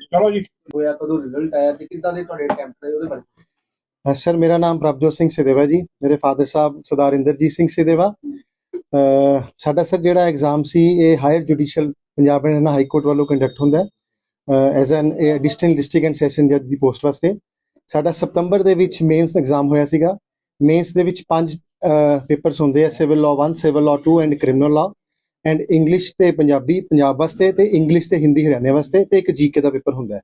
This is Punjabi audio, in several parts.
ਚਲੋ ਜੀ। ਹੋਇਆ ਕਦੋਂ ਰਿਜ਼ਲਟ ਆਇਆ ਤੇ ਕਿੱਦਾਂ ਦੇ ਤੁਹਾਡੇ ਅਟੈਂਪਟ ਰਹੇ ਉਹਦੇ ਬਾਰੇ? ਅ, ਸਰ ਮੇਰਾ ਨਾਮ ਪ੍ਰਭਜੋਤ ਸਿੰਘ ਸਿਦੇਵਾ ਜੀ। ਮੇਰੇ ਫਾਦਰ ਸਾਹਿਬ ਸਰਦਾਰ ਇੰਦਰਜੀਤ ਸਿੰਘ ਸਿਦੇਵਾ। ਅ, ਸਾਡਾ ਸਰ ਜਿਹੜਾ ਐਗਜ਼ਾਮ ਸੀ ਇਹ higher judicial Punjab Haryana high court ਵੱਲੋਂ ਕੰਡਕਟ ਹੁੰਦਾ। ਹੈ as an district and session ਜੱਜ ਦੀ ਪੋਸਟ ਵਾਸਤੇ। ਸਾਡਾ ਸਤੰਬਰ ਦੇ ਵਿੱਚ ਮੇਨਸ ਐਗਜ਼ਾਮ ਹੋਇਆ ਸੀਗਾ। ਮੇਨਸ ਦੇ ਵਿੱਚ ਪੰਜ ਪੇਪਰਸ ਹੁੰਦੇ ਆ, civil law 1 civil law 2 and criminal law. And English ਤੇ ਪੰਜਾਬੀ, ਪੰਜਾਬ ਵਾਸਤੇ ਤੇ ਇੰਗਲਿਸ਼ ਤੇ ਹਿੰਦੀ ਹਰਿਆਣੇ ਵਾਸਤੇ ਤੇ ਇੱਕ ਜੀਕੇ ਦਾ ਪੇਪਰ ਹੁੰਦਾ ਹੈ।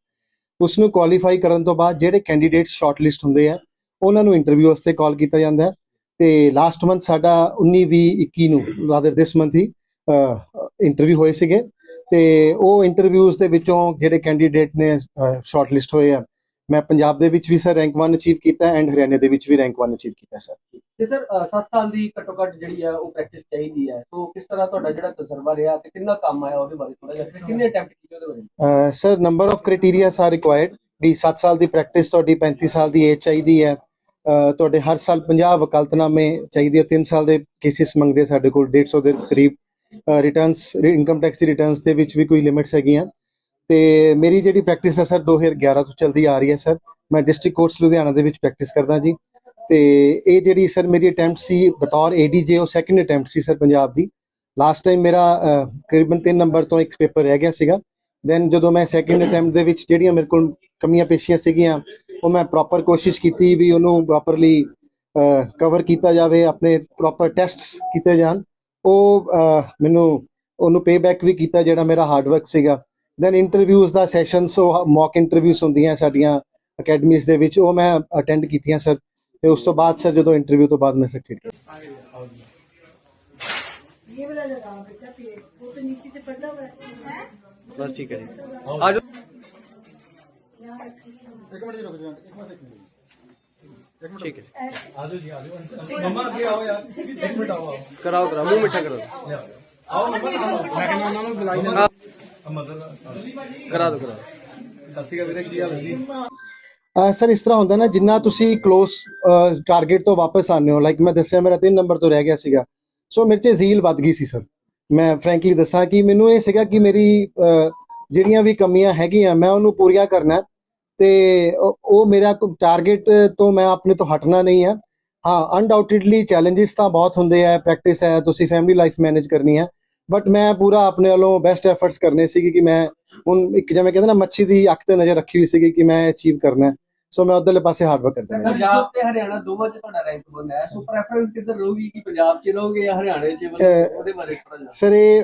ਉਸ ਨੂੰ ਕੁਆਲੀਫਾਈ ਕਰਨ ਤੋਂ ਬਾਅਦ ਜਿਹੜੇ ਕੈਂਡੀਡੇਟ ਸ਼ਾਰਟਲਿਸਟ ਹੁੰਦੇ ਆ, ਉਹਨਾਂ ਨੂੰ ਇੰਟਰਵਿਊ ਵਾਸਤੇ ਕਾਲ ਕੀਤਾ ਜਾਂਦਾ ਹੈ। ਤੇ ਲਾਸਟ ਮੰਥ ਸਾਡਾ 19 20 21 ਨੂੰ ਰਾਦਰ ਦਿਸ ਮੰਥ ਹੀ ਇੰਟਰਵਿਊ ਹੋਏ ਸੀਗੇ। ਤੇ ਉਹ ਇੰਟਰਵਿਊਜ਼ ਦੇ ਵਿੱਚੋਂ ਜਿਹੜੇ ਕੈਂਡੀਡੇਟ ਨੇ ਸ਼ਾਰਟਲਿਸਟ ਹੋਏ ਆ ਮੈਂ ਪੰਜਾਬ ਦੇ ਵਿੱਚ ਵੀ ਸਰ ਰੈਂਕ 1 ਅਚੀਵ ਕੀਤਾ ਐਂਡ ਹਰਿਆਣਾ ਦੇ ਵਿੱਚ ਵੀ ਰੈਂਕ 1 ਅਚੀਵ ਕੀਤਾ ਸਰ। ਤੇ ਸਰ 7 ਸਾਲ ਦੀ ਘੱਟੋ ਘੱਟ ਜਿਹੜੀ ਆ ਉਹ ਪ੍ਰੈਕਟਿਸ ਚਾਹੀਦੀ ਹੈ ਸੋ ਕਿਸ ਤਰ੍ਹਾਂ ਤੁਹਾਡਾ ਜਿਹੜਾ ਤਜਰਬਾ ਰਿਹਾ ਤੇ ਕਿੰਨਾ ਕੰਮ ਆਇਆ ਉਹਦੇ ਬਾਰੇ ਥੋੜਾ ਜਿਹਾ ਕਿੰਨੇ ਅਟੈਂਪਟ ਕੀਤੇ ਉਹਦੇ ਬਾਰੇ? Sir number of criterias are required ਵੀ 7 ਸਾਲ ਦੀ ਪ੍ਰੈਕਟਿਸ ਤੁਹਾਡੀ 35 ਸਾਲ ਦੀ ਏਜ ਚਾਹੀਦੀ ਹੈ। ਤੁਹਾਡੇ ਹਰ ਸਾਲ 50 ਵਕਾਲਤਨਾਮੇ ਚਾਹੀਦੇ 3 ਸਾਲ ਦੇ ਕੇਸਿਸ ਮੰਗਦੇ ਆ ਸਾਡੇ ਕੋਲ 150 ਦੇ ਕਰੀਬ। ਰਿਟਰਨਸ ਇਨਕਮ ਟੈਕਸ ਰਿਟਰਨਸ ਦੇ ਵਿੱਚ ਵੀ ਕੋਈ ਲਿਮਿਟਸ ਹੈਗੀਆਂ। ਤੇ ਮੇਰੀ ਜਿਹੜੀ ਪ੍ਰੈਕਟਿਸ ਹੈ ਸਰ 2011 ਤੋਂ ਚੱਲਦੀ ਆ ਰਹੀ ਹੈ ਸਰ ਮੈਂ ਡਿਸਟ੍ਰਿਕਟ ਕੋਰਟਸ ਲੁਧਿਆਣਾ ਦੇ ਵਿੱਚ ਪ੍ਰੈਕਟਿਸ ਕਰਦਾ ਜੀ। ਤੇ ਇਹ ਜਿਹੜੀ ਸਰ ਮੇਰੀ ਅਟੈਂਪਟ ਸੀ ਬਤੌਰ ਏਡੀਜੇ ਉਹ ਸੈਕੰਡ ਅਟੈਂਪਟ ਸੀ ਸਰ ਪੰਜਾਬ ਦੀ। ਲਾਸਟ ਟਾਈਮ ਮੇਰਾ ਅਹ, ਕਰੀਬਨ 3 ਨੰਬਰ ਤੋਂ ਇੱਕ ਪੇਪਰ ਰਹਿ ਗਿਆ ਸੀਗਾ। ਦੈਨ ਜਦੋਂ ਮੈਂ ਸੈਕੰਡ ਅਟੈਂਪਟ ਦੇ ਵਿੱਚ ਜਿਹੜੀਆਂ ਮੇਰੇ ਕੋਲ ਕਮੀਆਂ ਪੇਸ਼ੀਆਂ ਸੀਗੀਆਂ ਉਹ ਮੈਂ ਪ੍ਰੋਪਰ ਕੋਸ਼ਿਸ਼ ਕੀਤੀ ਵੀ ਉਹਨੂੰ ਪ੍ਰੋਪਰਲੀ ਕਵਰ ਕੀਤਾ ਜਾਵੇ ਆਪਣੇ ਪ੍ਰੋਪਰ ਟੈਸਟਸ ਕੀਤੇ ਜਾਣ। ਉਹ ਮੈਨੂੰ ਉਹਨੂੰ ਪੇਬੈਕ ਵੀ ਕੀਤਾ ਜਿਹੜਾ ਮੇਰਾ ਹਾਰਡ ਵਰਕ ਸੀਗਾ। ਦੈਨ ਇੰਟਰਵਿਊਜ਼ ਦਾ ਸੈਸ਼ਨ ਸੋ ਮੌਕ ਇੰਟਰਵਿਊਜ਼ ਹੁੰਦੀਆਂ ਸਾਡੀਆਂ ਅਕੈਡਮੀਜ਼ ਦੇ ਵਿੱਚ ਉਹ ਮੈਂ ਅਟੈਂਡ ਕੀਤੀਆਂ ਸਰ ਤੇ ਉਸ ਤੋਂ ਬਾਅਦ ਸਰ ਜਦੋਂ ਇੰਟਰਵਿਊ ਤੋਂ ਬਾਅਦ ਮੈਂ ਸਕਸੀਡ ਕੀਤਾ। ਇਹ ਵਾਲਾ ਲਗਾਓ ਬੇਟਾ ਪੀਏ ਉਹ ਤਾਂ ਨੀਚੇ ਤੇ ਪੜਦਾ ਹੋਇਆ ਹੈ ਬਸ ਠੀਕ ਹੈ ਜੀ। ਆ ਜਾਓ। ਇੱਕ ਮਿੰਟ ਜੀ ਰੁਕ ਜਾਓ ਇੱਕ ਮਿੰਟ ਇੱਕ ਮਿੰਟ। ਠੀਕ ਹੈ। ਆ ਜਾਓ ਜੀ ਆ ਜਾਓ। ਮਮਾ ਅੱਗੇ ਆਓ ਯਾਰ। ਇੱਕ ਮਿੰਟ ਆਓ ਕਰਾਓ ਕਰਾਓ। ਮੂੰਹ ਮਿੱਠਾ ਕਰੋ ਆਓ ਮਮਾ ਮੈਂ ਕਹਿੰਦਾ ਉਹਨਾਂ ਨੂੰ ਬੁਲਾਈ ਕਰਾ ਦੋ ਕਰਾ ਸਤਿ ਸ਼੍ਰੀ ਅਕਾਲ ਵੀਰੇ, ਕੀ ਹਾਲ ਹੈ ਜੀ? ਸਰ, ਇਸ ਤਰ੍ਹਾਂ ਹੁੰਦਾ ਨਾ, ਜਿੰਨਾ ਤੁਸੀਂ ক্লোਜ਼ ਟਾਰਗੇਟ ਤੋਂ ਵਾਪਸ ਆਨੇ ਹੋ ਲਾਈਕ ਮੈਂ ਦੱਸਿਆ, ਮੇਰਾ 3 ਨੰਬਰ ਤੋਂ ਰਹਿ ਗਿਆ ਸੀਗਾ। ਸੋ ਮੇਰੇ 'ਚ ਜ਼ੀਲ ਵੱਧ ਗਈ ਸੀ ਸਰ ਮੈਂ ਫ੍ਰੈਂਕਲੀ ਦੱਸਾਂ ਕਿ ਮੈਨੂੰ ਇਹ ਸੀਗਾ ਕਿ ਮੇਰੀ ਜਿਹੜੀਆਂ ਵੀ ਕਮੀਆਂ ਹੈਗੀਆਂ, ਮੈਂ ਉਹਨੂੰ ਪੂਰੀਆਂ ਕਰਨਾ ਹੈ। ਤੇ ਉਹ ਉਹ ਮੇਰਾ ਟਾਰਗੇਟ ਤੋਂ ਮੈਂ ਆਪਣੇ ਤੋਂ ਹਟਣਾ ਨਹੀਂ ਹੈ। ਹਾਂ ਅਨਡਾਊਟਡਲੀ ਚੈਲੰਜਸ ਤਾਂ ਬਹੁਤ ਹੁੰਦੇ ਆ ਪ੍ਰੈਕਟਿਸ ਹੈ, ਤੁਸੀਂ ਫੈਮਿਲੀ ਲਾਈਫ ਮੈਨੇਜ ਕਰਨੀ ਹੈ। ਬਟ ਮੈਂ ਪੂਰਾ ਆਪਣੇ ਵੱਲੋਂ ਬੈਸਟ ਐਫਰਟਸ ਕਰਨੇ ਸੀਗੇ ਕਿ ਮੈਂ ਹੁਣ ਇੱਕ ਜਿਵੇਂ ਕਹਿੰਦੇ ਨਾ ਮੱਛੀ ਦੀ ਅੱਖ ਤੇ ਨਜ਼ਰ ਰੱਖੀ ਹੋਈ ਸੀਗੀ ਕਿ ਮੈਂ ਅਚੀਵ ਕਰਨਾ ਹੈ। ਸੋ ਮੈਂ ਉਧਰਲੇ ਪਾਸੇ ਹਾਰਡ ਵਰਕ ਕਰਦਾ ਰਿਹਾ। ਪੰਜਾਬ ਤੇ ਹਰਿਆਣਾ ਦੋਵਾਂ 'ਚ ਤੁਹਾਡਾ ਰੈਂਕ ਬਣਨਾ ਹੈ। ਸੋ ਪ੍ਰੈਫਰੈਂਸ ਕਿੱਧਰ ਰਹੂਗੀ? ਕਿ ਪੰਜਾਬ 'ਚ ਰਹੋਗੇ ਜਾਂ ਹਰਿਆਣੇ 'ਚ? ਉਹਦੇ ਬਾਰੇ ਥੋੜਾ ਜਿਹਾ। ਸਰ ਇਹ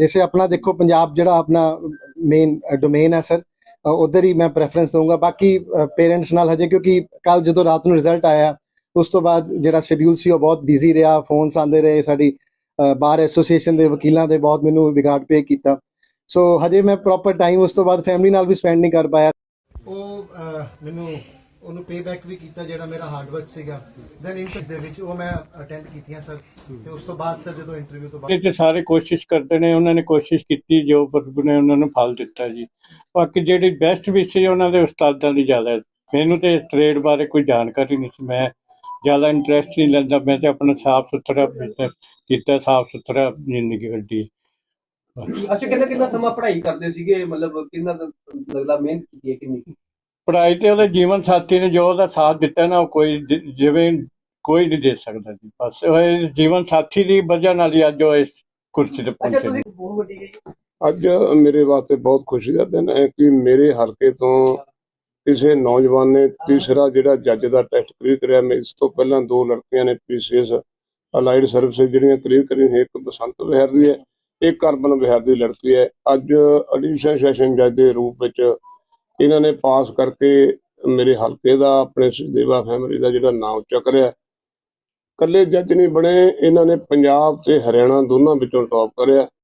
ਜੈਸੇ ਆਪਣਾ ਦੇਖੋ ਪੰਜਾਬ ਜਿਹੜਾ ਆਪਣਾ ਮੇਨ ਡੋਮੇਨ ਹੈ ਸਰ ਉਧਰ ਹੀ ਮੈਂ ਪ੍ਰੈਫਰੈਂਸ ਦਊਂਗਾ। ਬਾਕੀ ਪੇਰੈਂਟਸ ਨਾਲ ਹਜੇ ਕਿਉਂਕਿ ਕੱਲ ਜਦੋਂ ਰਾਤ ਨੂੰ ਰਿਜ਼ਲਟ ਆਇਆ ਉਸ ਤੋਂ ਬਾਅਦ ਜਿਹੜਾ ਸ਼ਡਿਊਲ ਸੀ ਉਹ ਬਹੁਤ ਬਿਜ਼ੀ ਰਿਹਾ ਫੋਨਸ ਆਉਂਦੇ ਰਹੇ ਸਾਡੀ ਬਾਰ ਐਸੋਸੀਏਸ਼ਨ ਦੇ ਵਕੀਲਾਂ ਦੇ ਬਹੁਤ ਮੈਨੂੰ ਵਿਗਾੜ ਪੇ ਕੀਤਾ। ਸੋ ਹਜੇ ਮੈਂ ਪ੍ਰੋਪਰ ਟਾਈਮ ਉਸ ਤੋਂ ਬਾਅਦ ਫੈਮਿਲੀ ਨਾਲ ਵੀ ਸਪੈਂਡ ਨਹੀਂ ਕਰ ਪਾਇਆ। ਉਹ ਮੈਨੂੰ ਉਹਨੂੰ ਪੇ ਬੈਕ ਵੀ ਕੀਤਾ ਜਿਹੜਾ ਮੇਰਾ ਹਾਰਡ ਵਰਕ ਸੀਗਾ। ਦੈਨ ਇੰਟਰਸ ਦੇ ਵਿੱਚ ਉਹ ਮੈਂ ਅਟੈਂਡ ਕੀਤੀਆਂ ਸਰ ਤੇ ਉਸ ਤੋਂ ਬਾਅਦ ਸਰ ਜਦੋਂ ਇੰਟਰਵਿਊ ਤੋਂ ਬਾਅਦ ਇਹ ਤੇ ਸਾਰੇ ਕੋਸ਼ਿਸ਼ ਕਰਦੇ ਨੇ ਉਹਨਾਂ ਨੇ ਕੋਸ਼ਿਸ਼ ਕੀਤੀ ਜੋ ਪ੍ਰਭੂ ਨੇ ਉਹਨਾਂ ਨੂੰ ਫਲ ਦਿੱਤਾ ਜੀ। ਬਾਕੀ ਜਿਹੜੀ ਬੈਸਟ ਵੀ ਸੀ ਉਹਨਾਂ ਦੇ ਉਸਤਾਦਾਂ ਦੀ ਜ਼ਿਆਦਾ। ਮੈਨੂੰ ਤੇ ਟ੍ਰੇਡ ਬਾਰੇ ਕੋਈ ਜਾਣਕਾਰੀ ਨਹੀਂ ਸੀ। ਮੈਂ ਜ਼ਿਆਦਾ ਇੰਟਰਸਟ ਨਹੀਂ ਲੈਂਦਾ ਮੈਂ ਤੇ ਆਪਣਾ ਸਾਫ਼ ਸੁਥਰਾ ਬਿਜ਼ਨਸ ਕੀਤਾ ਸਾਫ਼ ਸੁਥਰਾ ਜ਼ਿੰਦਗੀ ਕੱਢੀ। ਅੱਛਾ ਕਿੰਨਾ ਕਿੰਨਾ ਸਮਾਂ ਪੜ੍ਹਾਈ ਕਰਦੇ ਸੀਗੇ? ਮਤਲਬ ਕਿੰਨਾ ਲੱਗਦਾ ਮਿਹਨਤ ਕੀਤੀ ਹੈ ਕਿੰਨੀ? ਪੜ੍ਹਾਈ ਤੇ ਉਹਦੇ ਜੀਵਨ ਸਾਥੀ ਨੇ ਜੋ ਉਹਦਾ ਸਾਥ ਦਿੱਤਾ ਨਾ ਉਹ ਕੋਈ ਜਿਵੇਂ ਕੋਈ ਨਹੀਂ ਦੇ ਸਕਦਾ ਜੀ। ਬਸ ਉਹ ਜੀਵਨ ਸਾਥੀ ਦੀ ਵਜ੍ਹਾ ਨਾਲ ਹੀ ਅੱਜ ਉਹ ਇਸ ਕੁਰਸੀ ਤੇ ਪਹੁੰਚੇ ਨੇ। ਤੁਸੀਂ ਬਹੁਤ ਵੱਡੀ ਗਈ। ਅੱਜ ਮੇਰੇ ਵਾਸਤੇ ਬਹੁਤ ਖੁਸ਼ੀ ਦਾ ਦਿਨ ਹੈ ਕਿ ਮੇਰੇ ਹਲਕੇ ਤੋਂ ਕਿਸੇ ਨੌਜਵਾਨ ਨੇ ਤੀਸਰਾ ਜਿਹੜਾ ਜੱਜ ਦਾ ਟੈਸਟ ਕਲੀਅਰ ਕਰਿਆ। ਮੈਂ ਇਸ ਤੋਂ ਪਹਿਲਾਂ ਦੋ ਲੜਕੀਆਂ ਨੇ ਪੀਸੀਐਸ ਅਲਾਈਡ ਸਰਵਿਸ ਜਿਹੜੀਆਂ ਕਲੀਅਰ ਕਰੀਆਂ ਸੀ ਇੱਕ ਬਸੰਤ ਵਿਹਾਰ ਦੀ ਹੈ, ਇੱਕ ਅਰਬਨ ਵਿਹਾਰ ਦੀ ਲੜਕੀ ਹੈ। ਅੱਜ ਅਡੀਸ਼ਨ ਸੈਸ਼ਨ ਜੱਜ ਦੇ ਰੂਪ ਵਿੱਚ ਇਹਨਾਂ ਨੇ ਪਾਸ ਕਰਕੇ ਮੇਰੇ ਹਲਕੇ ਦਾ, ਆਪਣੇ ਦੇਵਾ ਫੈਮਿਲੀ ਦਾ ਜਿਹੜਾ ਨਾਮ ਉੱਚਾ ਕਰਿਆ ਇਕੱਲੇ ਜੱਜ ਨਹੀਂ ਬਣੇ, ਇਹਨਾਂ ਨੇ ਪੰਜਾਬ ਤੇ ਹਰਿਆਣਾ ਦੋਨਾਂ ਵਿੱਚੋਂ ਟੌਪ ਕਰਿਆ।